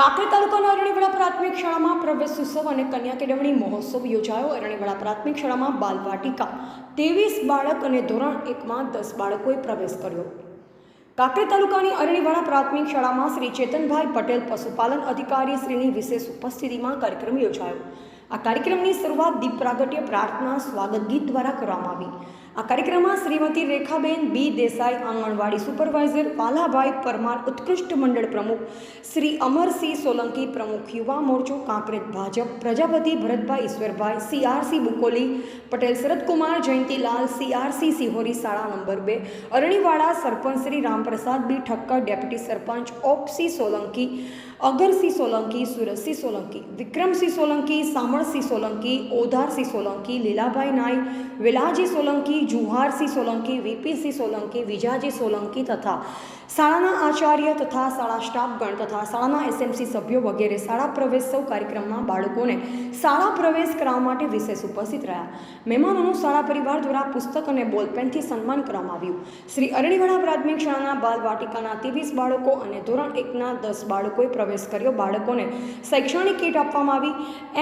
કાંકરેજ તાલુકાના અરણીવાડા પ્રાથમિક શાળામાં પ્રવેશ ઉત્સવ અને કન્યા કેળવણી મહોત્સવ યોજાયો. અરણીવાડા પ્રાથમિક શાળામાં બાલવાટિકા, ત્રેવીસ બાળક અને ધોરણ એકમાં દસ બાળકોએ પ્રવેશ કર્યો. કાંકરી તાલુકાની અરણીવાડા પ્રાથમિક શાળામાં શ્રી ચેતનભાઈ પટેલ પશુપાલન અધિકારી શ્રીની વિશેષ ઉપસ્થિતિમાં કાર્યક્રમ યોજાયો. આ કાર્યક્રમની શરૂઆત દીપ પ્રાગટ્ય પ્રાર્થના સ્વાગત ગીત દ્વારા કરવામાં આવી. આ કાર્યક્રમમાં શ્રીમતી રેખાબેન બી દેસાઈ, આંગણવાડી સુપરવાઇઝર વાલાભાઈ પરમાર, ઉત્કૃષ્ટ મંડળ પ્રમુખ શ્રી અમરસિંહ સોલંકી, પ્રમુખ યુવા મોરચો, કાંકરેજ ભાજપ, પ્રજાપતિ ભરતભાઈ ઈશ્વરભાઈ, સીઆરસી બુકોલી, પટેલ શરદકુમાર, જયંતિલાલ, સીઆરસી સિહોરી, શાળા નંબર બે, અરણીવાડા સરપંચ શ્રી રામપ્રસાદ બી, ઠક્કર, ડેપ્યુટી સરપંચ ઓપસી સોલંકી, અગરસિંહ સોલંકી સુરજસિંહ સોલંકી, વિક્રમસિંહ સોલંકી સામળસિંહ સોલંકી ઓધારસિંહ સોલંકી, લીલાભાઈ નાઈ વેલાજી સોલંકી જુહારસિંહ સોલંકી વીપીસિંહ સોલંકી, વિજાજી સોલંકી તથા શાળાના આચાર્ય તથા શાળા સ્ટાફગણ તથા શાળાના એસએમસી સભ્યો વગેરે શાળા પ્રવેશોત્સવ કાર્યક્રમમાં બાળકોને શાળા પ્રવેશ કરાવવા માટે વિશેષ ઉપસ્થિત રહ્યા. મહેમાનોનું શાળા પરિવાર દ્વારા પુસ્તક અને બોલપેનથી સન્માન કરવામાં આવ્યું. શ્રી અરણીવાડા પ્રાથમિક શાળાના બાલ વાટિકાના ત્રેવીસ બાળકો અને ધોરણ એકના દસ બાળકોએ પ્રવેશ કર્યો. બાળકોને શૈક્ષણિક કીટ આપવામાં આવી.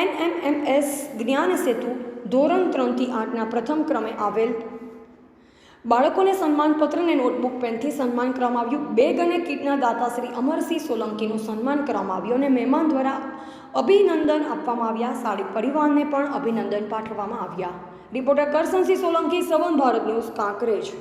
એનએમએમએસ જ્ઞાન સેતુ ધોરણ ત્રણથી આઠના પ્રથમ ક્રમે આવેલ બાળકોને સન્માનપત્ર અને નોટબુક પેનથી સન્માન કરવામાં આવ્યું. બેગ અને કીટના દાતા શ્રી અમરસિંહ સોલંકીનું સન્માન કરવામાં આવ્યું અને મહેમાન દ્વારા અભિનંદન આપવામાં આવ્યા. સાડી પરિવારને પણ અભિનંદન પાઠવવામાં આવ્યા. Reporter Karsansinh Solanki, Savan Bharat news, Kankrej.